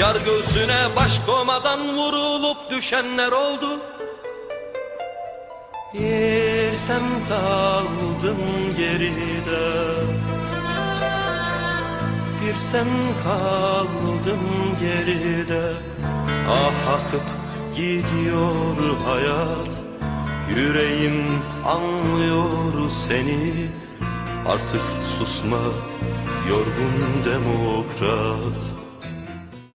Yar göğsüne baş komadan vurulup düşenler oldu. Yersem kaldım geride. Bir sen kaldım geride. Ah akıp gidiyor hayat. Yüreğim anlıyor seni. Artık susma yorgun demokrat